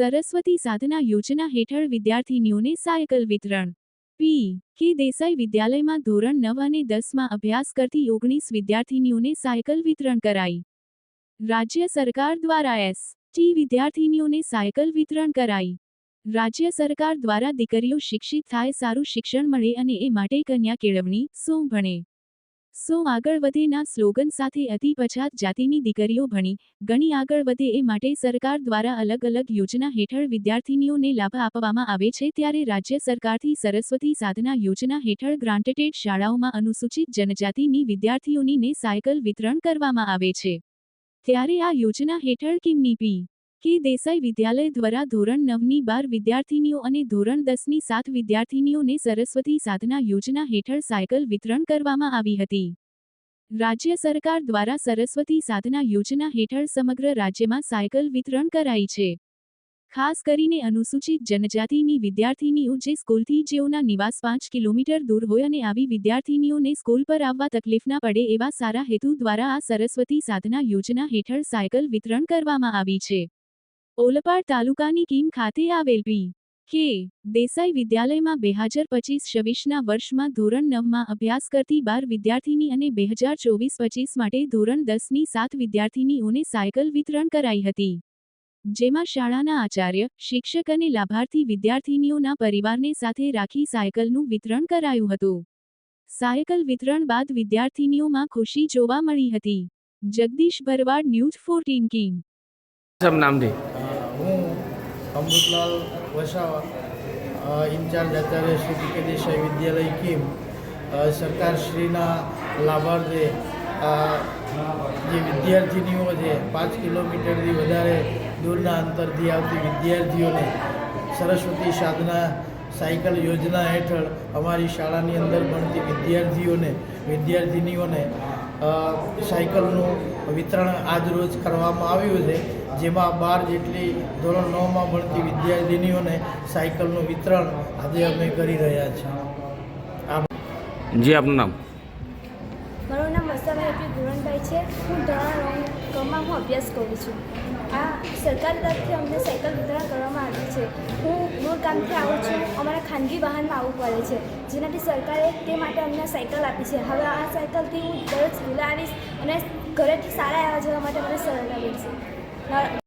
સરસ્વતી સાધના યોજના હેઠળ વિદ્યાર્થીનીઓને સાયકલ વિતરણ. પી. કે. દેસાઈ વિદ્યાલયમાં ધોરણ નવ અને દસમાં અભ્યાસ કરતી ઓગણીસ વિદ્યાર્થીનીઓને સાયકલ વિતરણ કરાઈ. રાજ્ય સરકાર દ્વારા એસ. ટી. વિદ્યાર્થીનીઓને સાયકલ વિતરણ કરાઈ. રાજ્ય સરકાર દ્વારા દીકરીઓ શિક્ષિત થાય, સારું શિક્ષણ મળે અને એ માટે કન્યા કેળવણી શું ભણે. સો આગળ વધેના સ્લોગન સાથે અતિ પછાત જાતિની દીકરીઓ ભણી ઘણી આગળ વધે એ માટે સરકાર દ્વારા અલગ અલગ યોજના હેઠળ વિદ્યાર્થીનીઓને લાભ આપવામાં આવે છે ત્યારે રાજ્ય સરકારથી સરસ્વતી સાધના યોજના હેઠળ ગ્રાન્ટેટેડ શાળાઓમાં અનુસૂચિત જનજાતિની વિદ્યાર્થીઓનીને સાયકલ વિતરણ કરવામાં આવે છે. ત્યારે આ યોજના હેઠળ કિમની પી. કે દેસાઈ વિદ્યાલય દ્વારા ધોરણ નવની બાર વિદ્યાર્થીનીઓ અને ધોરણ દસની સાત વિદ્યાર્થીનીઓને સરસ્વતી સાધના યોજના હેઠળ સાયકલ વિતરણ કરવામાં આવી હતી. રાજ્ય સરકાર દ્વારા સરસ્વતી સાધના યોજના હેઠળ સમગ્ર રાજ્યમાં સાયકલ વિતરણ કરાઈ છે. ખાસ કરીને અનુસૂચિત જનજાતિની વિદ્યાર્થીનીઓ જે સ્કૂલથી જેઓના નિવાસ પાંચ કિલોમીટર દૂર હોય અને આવી વિદ્યાર્થીનીઓને સ્કૂલ પર આવવા તકલીફ ના પડે એવા સારા હેતુ દ્વારા આ સરસ્વતી સાધના યોજના હેઠળ સાયકલ વિતરણ કરવામાં આવી છે. ઓલપાડ તાલુકાની કીમ ખાતે આવેલ પી. કે. દેસાઈ વિદ્યાલયમાં બે હજાર પચીસ છવ્વીસના વર્ષમાં ધોરણ નવમાં અભ્યાસ કરતી બાર વિદ્યાર્થીની અને બે હજાર ચોવીસ પચીસ માટે ધોરણ દસની સાત વિદ્યાર્થીનીઓને સાયકલ વિતરણ કરાઈ હતી. જેમાં શાળાના આચાર્ય, શિક્ષક અને લાભાર્થી વિદ્યાર્થીનીઓના પરિવારને સાથે રાખી સાયકલનું વિતરણ કરાયું હતું. સાયકલ વિતરણ બાદ વિદ્યાર્થીનીઓમાં ખુશી જોવા મળી હતી. જગદીશ ભરવાડ ન્યૂઝ ફોર્ટીન સબ નામથી હું અમૃતલાલ વસાવા ઇન્ચાર્જ અત્યારે શ્રી પી વિદ્યાલય કીમ. સરકારશ્રીના લાભાર્થે જે વિદ્યાર્થીનીઓ છે, પાંચ કિલોમીટરથી વધારે દૂરના અંતરથી આવતી વિદ્યાર્થીઓને સરસ્વતી સાધના સાયકલ યોજના હેઠળ અમારી શાળાની અંદર ભણતી વિદ્યાર્થીઓને, વિદ્યાર્થિનીઓને સાયકલનું વિતરણ આજરોજ કરવામાં આવ્યું છે. જેમાં બાર જેટલી ધોરણ નવમાં ભણતી વિદ્યાર્થિનીઓને સાયકલનું વિતરણ આજે અમે કરી રહ્યા છીએ. આ જી આપનું નામ? મારું નામ વસાવા એપી ગુરણભાઈ છે. હું ધોરણ નવ કમાં હું અભ્યાસ કરું છું. આ સરકાર તરફથી અમને સાયકલ વિતરણ કરવામાં આવ્યું છે. હું દૂર ગામથી આવું છું. અમારા ખાનગી વાહનમાં આવવું પડે છે. જેનાથી સરકારે તે માટે અમને સાયકલ આપી છે. હવે આ સાયકલથી હું દરરોજ સ્કૂલે આવીશ અને ઘરેથી સારા એવા જવા માટે મને સરળતા আপনার